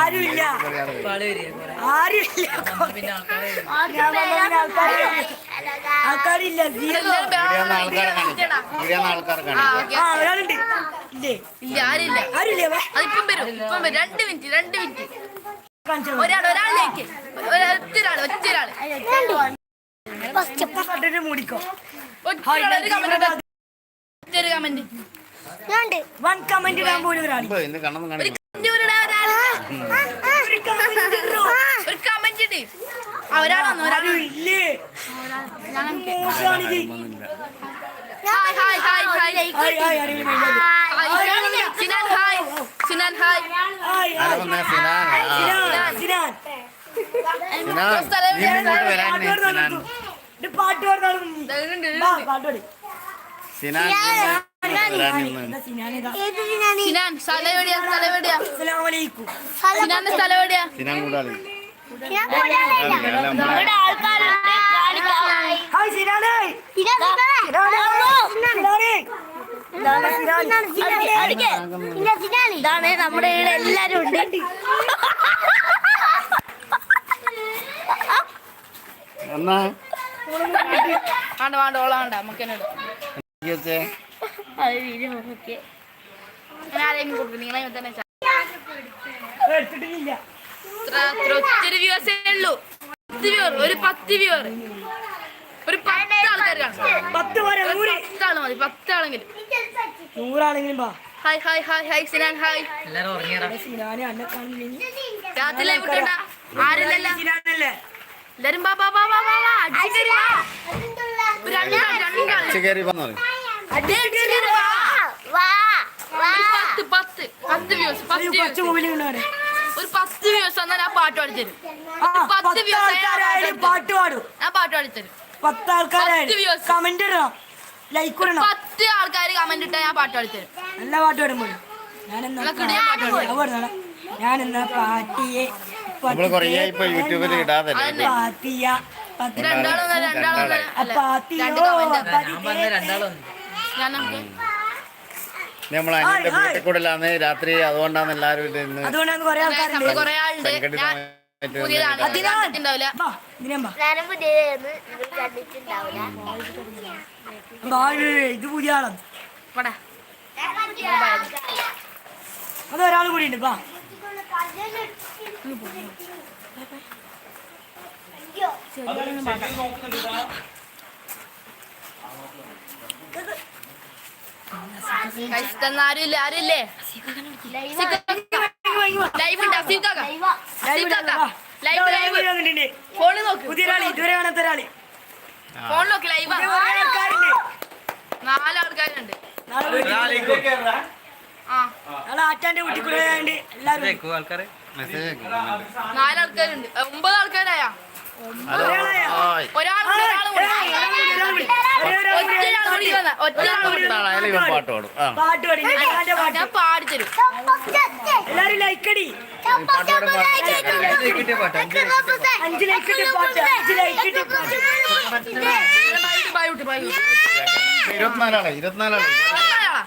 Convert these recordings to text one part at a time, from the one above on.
ആരുമില്ല. ആരുമില്ല. ഒറ്റ ഒറ്റ ആൾക്കാരില്ല. ഒരാളുണ്ട്. ഇല്ലേ? ഇല്ല ആരില്ല. ആരുമില്ലേ രണ്ട് മിനിറ്റ് രണ്ട് മിനിറ്റ്. ഒരാൾ ഒരാളിലേക്ക്. ഒറ്റൊരാൾ കണ്ടിട്ട് മൂടിക്കോ. കമന്റ് വൺ കമന്റ് ഇടാൻ പോലും ഒരാൾ ഒരു കമന്റ് ഇടോ? ഒരാളാണ് hi hi hi hi hi hi Sinan hi Sinan hi Sinan Sinan Sinan പാട്ട് പാടുന്ന പാട്ട് പാടി സിനാൻ സിനാൻ സ്ഥലം എവിടെയാ? സ്ഥലം എവിടെയാ? സിനാന്റെ സ്ഥലം എവിടെയാ? സിനാൻ കൂടാളി. ഇതാണ് നമ്മുടെ ഇവിടെ എല്ലാരും ഉണ്ട്. എന്നാ? വേണ്ട വേണ്ട ഓളാണ്ട വേണ്ട. നമുക്ക് എന്നോട് അത് വീഡിയോ നോക്കിയേ ഞാൻ ആരെങ്കിലും കൊടുക്കും നിങ്ങളെ തന്നെ ഒത്തിരി വ്യൂവേഴ്സേ ഉള്ളൂ. പത്ത് വ്യൂവർ ഒരു പത്ത് വ്യൂവർ ഒരു പത്ത് ആൾക്കാർ കാണും. പത്ത് ആൾ മതി പത്ത് ആളെങ്കിലും. നൂറാണെങ്കിലും വാ. Hi hi hi hi Sinan hi രാത്രി ലൈവ് ഇട്ടണ്ട. ആരില്ലല്ല സിനാനല്ലേ? എല്ലാരും ബാ ബാ ബാ ബാ ബാ അടിച്ചു കയറി വാ. രണ്ടാൾ രണ്ടാൾ. പത്ത് പത്ത് പത്ത് വ്യൂസ് പത്ത് വ്യൂസ്. ഒരു പത്ത് വ്യൂസ് എന്നാൽ ഞാൻ പാട്ട് പാടിത്തരും. പത്ത് ആൾക്കാരായാലും പാട്ട് പാടും. ഞാൻ പാട്ട് പാടിത്തരും. പത്ത് ആൾക്കാരായാലും. കമന്റ് ഇടണം. ലൈക്ക് ഇടണം. പത്ത് ആൾക്കാർ കമന്റ് ഇട്ടാൽ ഞാൻ പാട്ട് പാടിത്തരും. നല്ല പാട്ട് പാടുമ്പോൾ ഞാൻ എന്നാ നല്ല പാട്ട് പാടും. ഞാൻ എന്നാ പാട്ടിയെ ഇപ്പൊ യൂട്യൂബിൽ ഇടാതെ. പാത്തിയ പത്ത് രണ്ടാളും രണ്ടാളും പാത്തിയെ. ഞാൻ നമുക്ക് നമ്മൾ അനിയന്റെ വീട്ടിൽ കൂടലാന്ന് രാത്രി അതുകൊണ്ടാണ് എല്ലാരും ഇന്ന് അതുകൊണ്ടാണ് കുറെ ആൾക്കാരുണ്ട്. കൊറേ ആളുണ്ട് പുതിയതാണ്. കണ്ടിട്ടുണ്ടാവില്ല. നിങ്ങൾ വാ, ഇത് ഇത് പുതിയ ആളാണ് അത് ഒരാൾ കൂടി ഉണ്ട് വാ. ലൈവ്. ഉണ്ട്? ലൈവ്. ലൈവ് ഫോണിൽ നോക്ക്. പുതിയ ഒരാളി ഇതുവരെ കാണാത്ത ഒരാളി. ഫോണിൽ നോക്ക് ലൈവ്. കുറെ നാല് ആൾക്കാരുണ്ട് നാളെ വീട്ടിൽ ആ. നാളെ ആറ്റാന്റെ വീട്ടിൽ കൂടെ ആയതുകൊണ്ട് എല്ലാവരും മെസ്സേജ് നാല് ആൾക്കാരുണ്ട് ഒമ്പത് ആൾക്കാരായാ ഇരുപത്തിനാലാണ് എല്ലാരും ലൈക്ക് അടി. പാട്ട് പാടും പാട്ട്. അഞ്ച് അഞ്ച് ഇരുപത്തിനാലാളെ ഇരുപത്തിനാലാളെ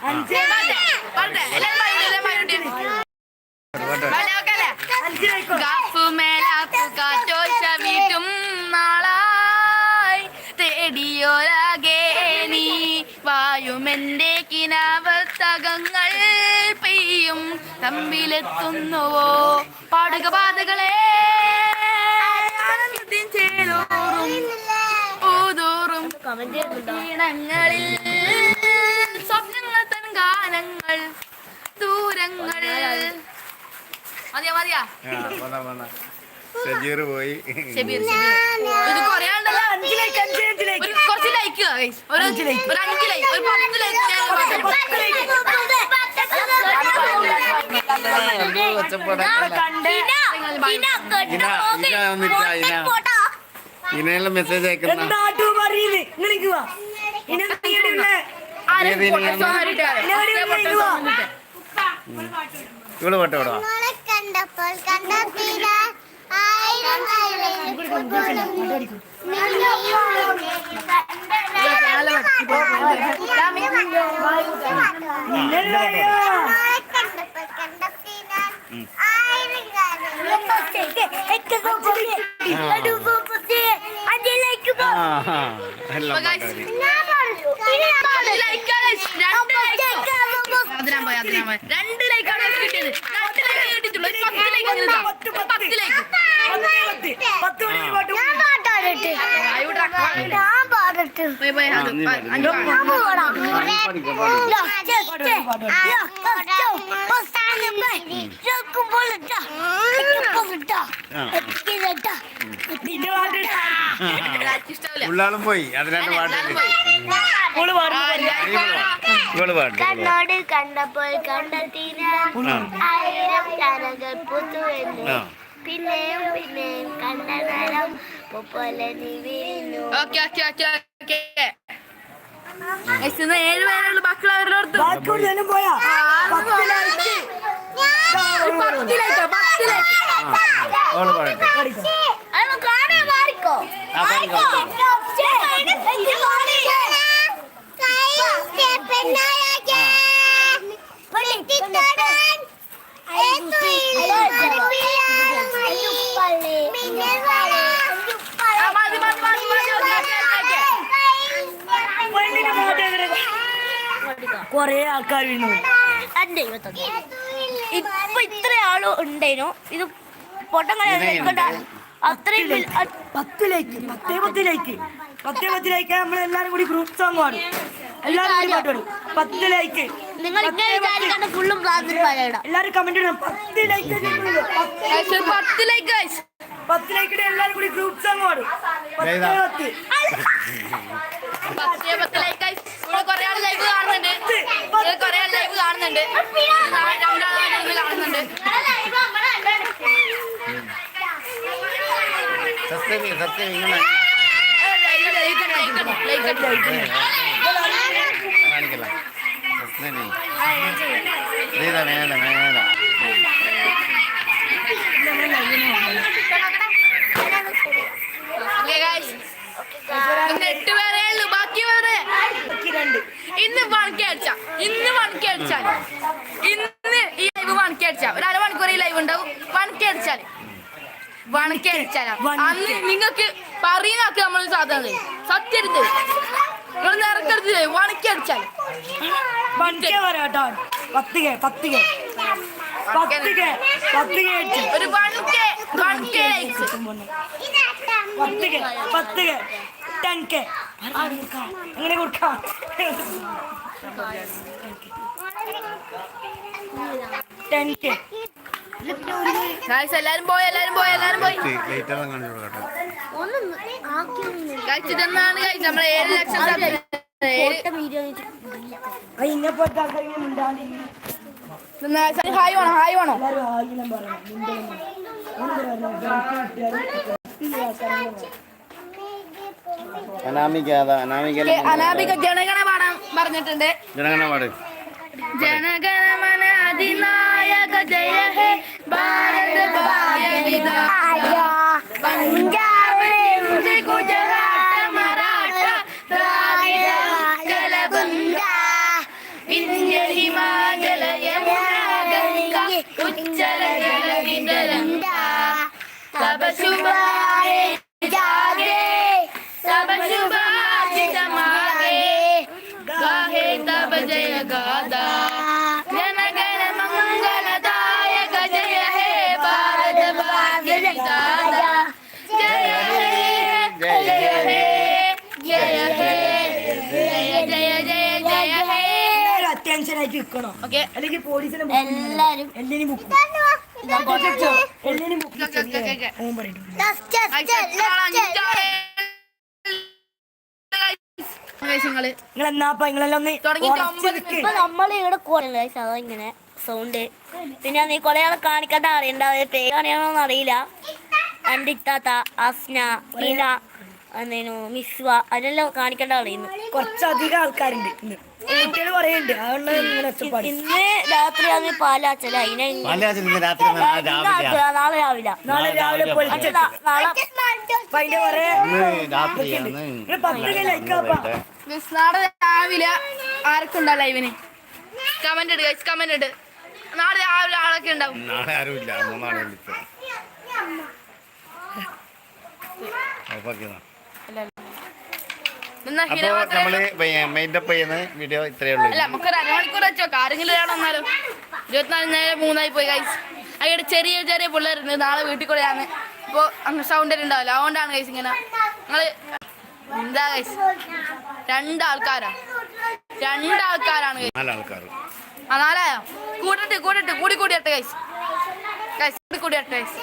അഞ്ച് വായുമെന്റെ കിനാവത്തകങ്ങൾ പെയ്യും തമ്മിലെത്തുന്നുവോ? പാടുക പാതകളെ ആനന്ദത്തിൻ സ്വപ്നങ്ങൾ തൻ ഗാനങ്ങൾ ദൂരങ്ങൾ. മതിയാ മതിയാ? സജീർ പോയി. ഷെബീർ ഷെബീർ ഇത് കൊറേ ഉണ്ടല്ലോ അഞ്ച് ലൈക്ക് അഞ്ച് അഞ്ച് ലൈക്ക്. ഒരു കുറച്ച് ലൈക്ക് ഒരു അഞ്ച് ലൈക്ക്. ഒരു അഞ്ച് ലൈക്ക് ഒരു പത്ത് കണ്ട് മെസ്സേജ് അയക്കുന്ന. ഇവൾ പാട്ട് പാടുവാ? കണ്ടപ്പോൾ കണ്ടെത്തില്ല രണ്ട് ലൈക്കാണ് കിട്ടിയത്. രണ്ട് ലൈക്ക് കിട്ടിയിട്ടുള്ളൂ. പത്ത് ലൈക്ക് പത്ത് ഒരു എല്ലാവരും പോയി ഇവൾ പാട്ട്. കണ്ണോട് കണ്ടപ്പോൾ കരകൾ പുത്തുവെന്നു. പിന്നെയും പിന്നെയും കണ്ട നേരം പോലെ നീ വീണു ഏഴ് പേരുള്ള ബാക്കിയുള്ളവരുടെ പോയാ? പത്തിലേക്ക് പത്തിലേക്ക് അവൾ പാടട്ടെ അത് കാണേ മാറിക്കോ ആ, പാടിക്കോ. ആ, മതി, മതി, മതി, മതി, ഓക്കെ, ഓക്കെ, ഓക്കെ, ഓക്കെ. പെണ്ണിന്റെ പാട്ട് എങ്ങനെ കൊറേ ആൾക്കാർ വീണു ഇപ്പൊ ഇത്ര ആൾ ഉണ്ടായിരുന്നു ഇത് പൊട്ടം. അത്രയും പത്തിലേക്ക് പത്തേ പത്തിലേക്ക്. പത്തേ പത്തിലേക്ക് നമ്മൾ എല്ലാരും കൂടി ഗ്രൂപ്പ് സോങ് പാടും. എല്ലാരും കൂടി പാട്ട് പാടും. പത്തിലേക്ക്. നിങ്ങൾ ഫുള്ളും എല്ലാരും കമന്റ് ഇടണം. പത്തിലേക്ക് പത്തിലേക്ക്. പത്തിലേക്ക് എല്ലാരും കൂടി ഗ്രൂപ്പ് സോങ് പാടും. പത്തേ? പത്ത് പത്തേ പത്തിലേക്ക് guys. ഇവിടെ കുറേ ആൾ ലൈവ് കാണുന്നുണ്ട് ഇവിടെ കുറേ ആൾ ലൈവ് കാണുന്നുണ്ട്. കാണുന്നുണ്ട് സത്യം സത്യം ഇങ്ങനെ ലൈക്ക് ലൈക്ക് ലൈക്ക് ലൈക്ക് കാണിക്കല സത്യം മേല മേല. ഇന്ന് വണക്കി അടിച്ച ഇന്ന് വണക്കി അടിച്ചാൽ ഇന്ന് ഈ ലൈവ് വണക്കി അടിച്ചാ ഒരു അരമണിക്കൂർ ഈ ലൈവ് ഉണ്ടാവും. വണക്കി അടിച്ചാൽ വണക്കി അടിച്ചാൽ അന്ന് നിങ്ങൾക്ക് പറയുന്നൊക്കെ നമ്മൾ സാധാരണ സത്യരുത് നിങ്ങൾ നിറക്കരുത് വണക്കി അടിച്ചാൽ ഒരു വണക്കെ വണക്കെ ലൈക്സ് പത്ത് കെ പത്ത് കെ ടെൻ കെ അങ്ങനെ കൊടുക്കാം. ടെൻ കെ എല്ലാരും പോയി എല്ലാരും പോയി എല്ലാരും പോയി. ഇതെന്നാണ് ഏഴ് ലക്ഷം ഹായ് വേണോ? ഹായ് വേണോ? എല്ലാവരും ആയിരം പറയണം മിണ്ടണം. എന്ത് പറയണം? ഗൾഫിൽ കിട്ടിയാലും ഈ ആൾക്കാരെ പറയണം. അനാമിക അനാമിക ജനഗണ പാടാൻ പറഞ്ഞിട്ടുണ്ട്. ജനഗണ പാട് ജനഗണമന attention ആയിട്ട് നിൽക്കണോ ഓക്കെ. അല്ലെങ്കിൽ പോലീസിനെ എല്ലാരും. എല്ലിനി ബുക്ക്. എല്ലിനി ബുക്ക് ഓക്കെ, ഓക്കെ, ഓക്കെ. ഓൻ പറയും. നിങ്ങൾ നിങ്ങൾ എന്നാപ്പ നിങ്ങളെല്ലാം ഒന്ന് നമ്മൾ ഇവിടെ കുറേ ഇങ്ങനെ സൗണ്ട് പിന്നെ നീ കൊറേ ആളെ കാണിക്കാൻ അറിയണ്ടാവും പേര് അറിയില്ല. എന്റെ ഇത്താത്ത അസ്ന നീല എന്തേനു മിസ്വ അതിനെല്ലാം കാണിക്കണ്ട അറിയുന്നു. കുറച്ചധികം ആൾക്കാരുണ്ട് കുട്ടികൾ ഇന്ന് രാത്രി പാലാച്ചല. അതിനെ ഇന്ന് പാലാച്ചൻ ഇന്ന് രാത്രി നാളെ രാവിലെയാ നാളെ രാവിലെ നാളെ നാളെ ആരൊക്കെ ലൈവിന്? കമന്റ് ഇട് കമന്റ് ഇട്. നാളെ രാവിലെ ആളൊക്കെ ഉണ്ടാവും. നാളെ മൂന്നാളെ വിളിച്ചത് ഹിര അപ്പോൾ മെയിന്റപ്പ് ചെയ്യുന്ന വീഡിയോ ഇത്രയേ ഉള്ളൂ. അല്ല നമുക്ക് ഒരു അരമണിക്കൂർ വെച്ചോ. ആരെങ്കിലും ഒരാൾ വന്നാലോ. ഇരുപത്തിനാല് നേരം മൂന്നായി പോയി കൈസ് അതിയുടെ ചെറിയ ചെറിയ പിള്ളേരുണ്ട് നാളെ വീട്ടിൽ കൂടെയാണ്. ഇപ്പോൾ അങ്ങ് സൗണ്ട് ഉണ്ടാവില്ല. അതുകൊണ്ടാണ് കൈസ് ഇങ്ങനെ. നിങ്ങൾ എന്താ കൈസ് രണ്ടാൾക്കാരാ. രണ്ടാൾക്കാരാണ്. നാലാൾക്കാർ ആ നാലായോ? കൂട്ടിട്ട് കൂട്ടിട്ട് കൂടി കൂടി ഇട്ടെ കൈസ് കൈസ് കൂടി കൂടി ഇട്ടെ കൈസ്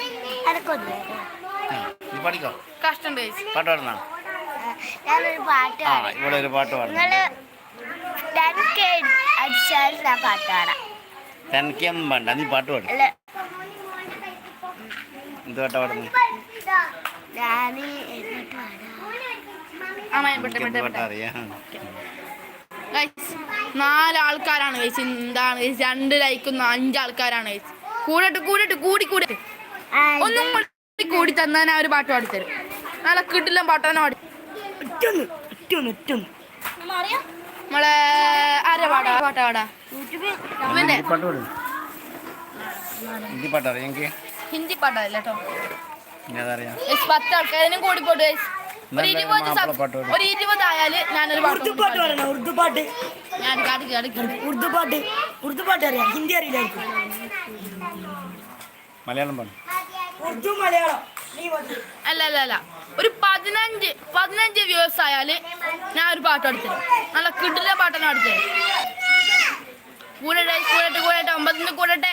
കഷ്ടം കൈസ് പാട്ട് പാടുന്ന ഞാനൊരു പാട്ട് ആ പാടാം ഇവിടെ ഒരു പാട്ട് പാടുന്നു നിങ്ങൾ ടെൻ കെ അടിച്ചാൽ ഞാൻ പാട്ട് പാടാം. തനിക്കൊന്നും വേണ്ട നീ പാട്ട് പാടും. അല്ല. എന്ത് പാട്ടാ പാടുന്നു? ഞാൻ എന്നിട്ട് പാടാം. ആ മൈ പെട്ടെ എന്ത് പെട്ടെ പാട്ടാ. പെട്ടെ അറിയാം. ഗൈസ് നാലാൾക്കാരാണ് ഗൈസ് എന്താണ് ഗൈസ് രണ്ട് ലൈക്കുന്ന അഞ്ചാൾക്കാരാണ് ഗൈസ് കൂടട്ട് കൂടട്ട് കൂടി കൂടി ഒന്നും കൂടി കൂടി തന്നാൽ ഞാൻ ഒരു പാട്ട് പാടിത്തരും. നല്ല കിട്ടില്ല പാട്ടാണ് പാടി നമ്മളെ ആരെ പാടാ പാട്ടാ? പാടാ ഇവന്റെ ഹിന്ദി പാട്ട് ഹിന്ദി പാട്ട് അറിയാം? എനിക്ക്? ഹിന്ദി പാട്ടല്ല കേട്ടോ അതറിയാം. പത്ത് ആൾക്കാരും കൂടി പോട്ട് ഒരു ഇരുപത് പാട്ട്. ഒരു ഇരുപത് ആയാൽ ഞാനൊരു പാട്ട് ഉറുദു പാട്ട് പറയണം ഉറുദു പാട്ട്. ഞാൻ ഉറുദു പാട്ട് ഉറുദു പാട്ട് അറിയാം. ഹിന്ദി അറിയില്ല മലയാളം പാടും. ഉറുദു മലയാളം. നീ പാട്ട് അല്ല അല്ല അല്ല. ഒരു പതിനഞ്ച് പതിനഞ്ച് വ്യൂവേഴ്സ് ആയാൽ ഞാൻ ഒരു പാട്ട് പാടിത്തരും നല്ല കിടിലെ പാട്ടാണ് പാടിത്തരും കൂടെ കൂടട്ടെ കൂടട്ടെ ഒമ്പതിന് കൂടട്ടെ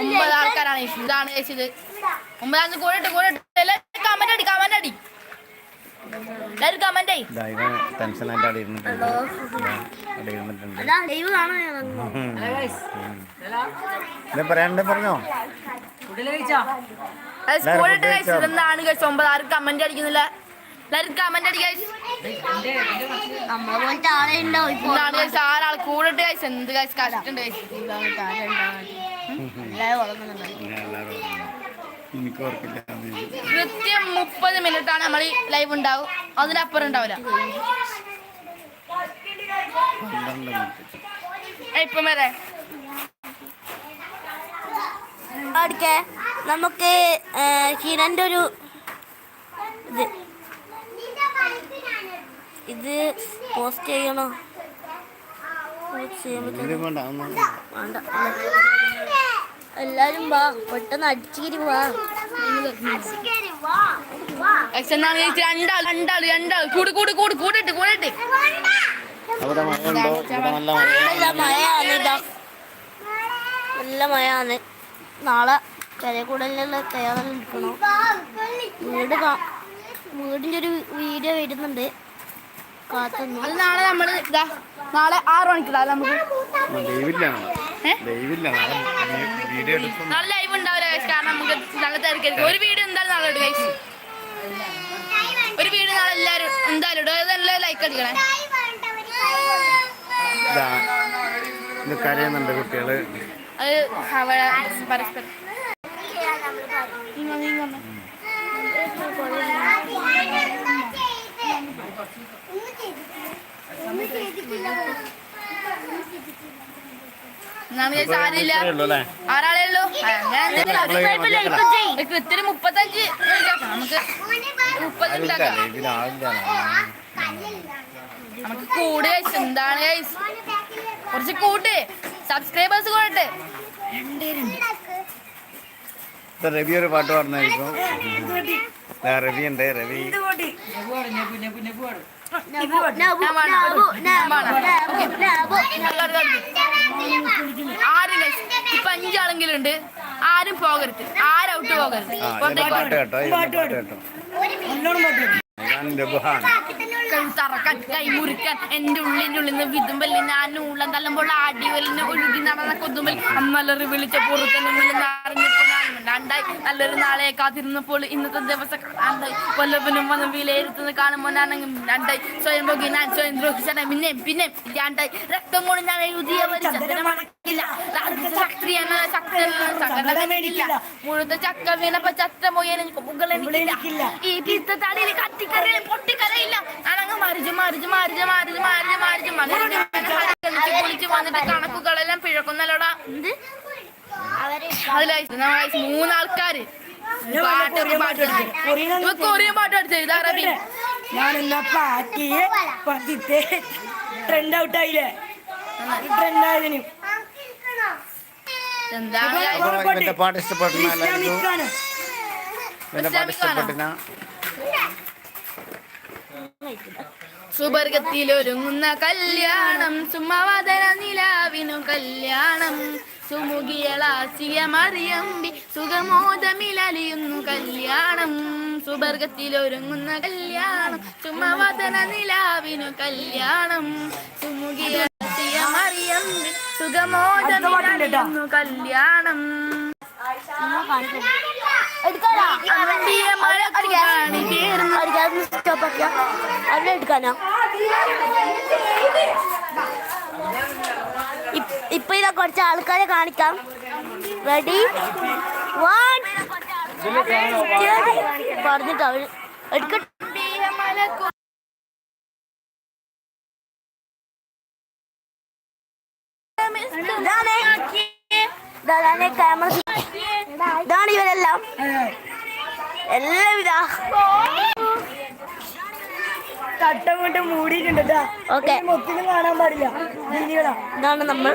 ഒമ്പത് ആൾക്കാരാണ്. ഇതാണ് ചേച്ചിത്. ഒമ്പതാം കൂടട്ടെ കൂടട്ടെ എല്ലാവരും കമന്റ് അടി കമന്റ് അടി. എല്ലാവരും കമന്റ് പറയാണ്ട് പറഞ്ഞോ. ഒമ്പത് ആരും കമന്റ് അടിക്കുന്നില്ല? കമന്റ് അടി കഴിച്ചു എന്താണ് ആരാൾ കൂടട്ടെ കഴിച്ചു എന്ത് കഴിച്ചു കഴിച്ചു ഓർക്കില്ല കൃത്യം മുപ്പത് മിനിറ്റ് ആണ് നമ്മൾ ലൈവ് ഉണ്ടാവും. അതിനപ്പുറം ഉണ്ടാവില്ല ഇപ്പം വരെ. അടുക്കെ. നമുക്ക് കിരന്റെ ഒരു ഇത് ഇത് പോസ്റ്റ് ചെയ്യണോ? വേണ്ട എല്ലാരും വാ പെട്ടെന്ന് അടിച്ചിരി വാ. പക്ഷെ എന്താണ് ചോദിച്ചത് രണ്ടാൾ രണ്ടാൾ രണ്ടാൾ കൂടി കൂടി കൂടി കൂടിട്ട് കൂടിട്ട്. നല്ല മഴ നല്ല മഴയാണ് നല്ല മഴയാണ്. നാളെ കരകൂടലിലുള്ള തയ്യാറ നിൽക്കണം. വീട് വീടിന്റെ വീടിന്റെ ഒരു വീഡിയോ വരുന്നുണ്ട്. കാത്തുന്നു അത് നാളെ നമ്മൾ ഇതാ നാളെ ആറ് മണിക്കിടാ നമുക്ക് ദൈവില്ലാണ് ഏ? ദൈവില്ലാണ് വീഡിയോ എടുക്കും നാളെ ലൈവ് ഉണ്ടാവില്ല guys. കാരണം നമുക്ക് നല്ല തിരക്കായിരിക്കും. ഒരു വീഡിയോ എന്തായാലും നാളെ ഇടും guys. ഒരു വീഡിയോ നാളെ എല്ലാവരും എന്തായാലും ഇടും. അതെല്ലാം ലൈക്ക് അടിക്കണേ. കരയുന്നുണ്ട് കുട്ടികൾ. അത് പരസ്പരം. മുപ്പത്തഞ്ച് നമുക്ക് നമുക്ക് കൂട് ഗൈസ് എന്താണ്? കുറച്ച് കൂട്ട്. സബ്സ്ക്രൈബേഴ്സ് കൂടട്ടെ. ഇപ്പൊ രവി ഒരു പാട്ട് പാടുന്നതായിരിക്കും. രവി ഉണ്ട് രവി. ആരും. ഇപ്പൊ അഞ്ചാളെങ്കിലും ഉണ്ട്. ആരും പോകരുത്. ആരും ഔട്ട് പോകരുത്. പാട്ട് കേട്ടോ പാട്ട് കേട്ടോ. ഞാൻ രബുഹാൻ തറക്കാൻ കൈ മുറിക്കാൻ എന്റെ ഉള്ളിൽ നിന്ന് വിതുമ്പൽ ഞാൻ ഉള്ളം തല്ലുമ്പോൾ ആടിവലിന് ഒഴുകി നടന്ന കൊതുമ്പൽ. അമ്മലറി വിളിച്ച നിറഞ്ഞപ്പോൾ ഞാൻ മിണ്ടാണ്ടായി നല്ലൊരു നാളെ കാത്തിരുന്നപ്പോൾ ഇന്നത്തെ ദിവസം കാണാണ്ടായി കൊല്ലപ്പനും വന്ന് വിലയിരുത്തുന്ന കാണുമ്പോൾ ഞാനങ്ങ് രണ്ടായി. സ്വയം പോകി ഞാൻ സ്വയം ദ്രോഹിച്ചാണ് പിന്നെ പിന്നെ രണ്ടായി. രക്തം കൊണ്ട് ഞാൻ എഴുതിയ മുഴുത്ത ചക്ക വീണപ്പോ ചത്ത എനിക്കില്ല. ഈ പിത്ത തടിയിൽ കത്തിക്കരയിലും പൊട്ടിക്കരയില്ല. ഞാനങ്ങ് മരിച്ചു മരിച്ചു മരിച്ചു മരിച്ചു മരിച്ചു മരിച്ചു മരിച്ചു കുളിച്ച് വന്നിട്ട് കണക്കുകളെല്ലാം പിഴക്കുന്നല്ലോടാ അതിലായി മൂന്നാൾക്കാര് കൊറിയൻ പാട്ട് ഇവ കൊറിയൻ പാട്ട് പഠിച്ചത് ഇത് അറബി ഞാൻ എന്നാ പാറ്റിയെ പതിത്തെ ട്രെൻഡ് ഔട്ട് ആയില്ലേ ട്രെൻഡ് ആയതിന് പാട്ട് ഇവന്റെ പാട്ട് ഇഷ്ടപ്പെട്ടിന സുബർഗത്തിലൊരുങ്ങുന്ന കല്യാണം സുമവതര നിലാവിനു കല്യാണം. സുമുഖിയളാസിയ മറിയമ്പി സുഖമോദമിലലിയുന്നു കല്യാണം. സുബർഗത്തിലൊരുങ്ങുന്ന കല്യാണം സുമവതന നിലാവിനു കല്യാണം. സുമുഖിയളാസിയ മറിയമ്പി സുഖമോദമിലലിയുന്നു കല്യാണം. അവിടെ എടുക്കാനോ? ഇപ്പൊ ഇതാ കുറച്ച് ആൾക്കാരെ കാണിക്കാം. റെഡി വൺ പറഞ്ഞിട്ടോ എടുക്കട്ടെ. ക്യാമറ ഇതാണ് ഇവരെല്ലാം എല്ലാം ഇതാ തട്ടം കൊണ്ട് മൂടിയിട്ടുണ്ട് ഓക്കെ. മൊത്തം കാണാൻ പാടില്ല. ഇതാണ് നമ്മൾ.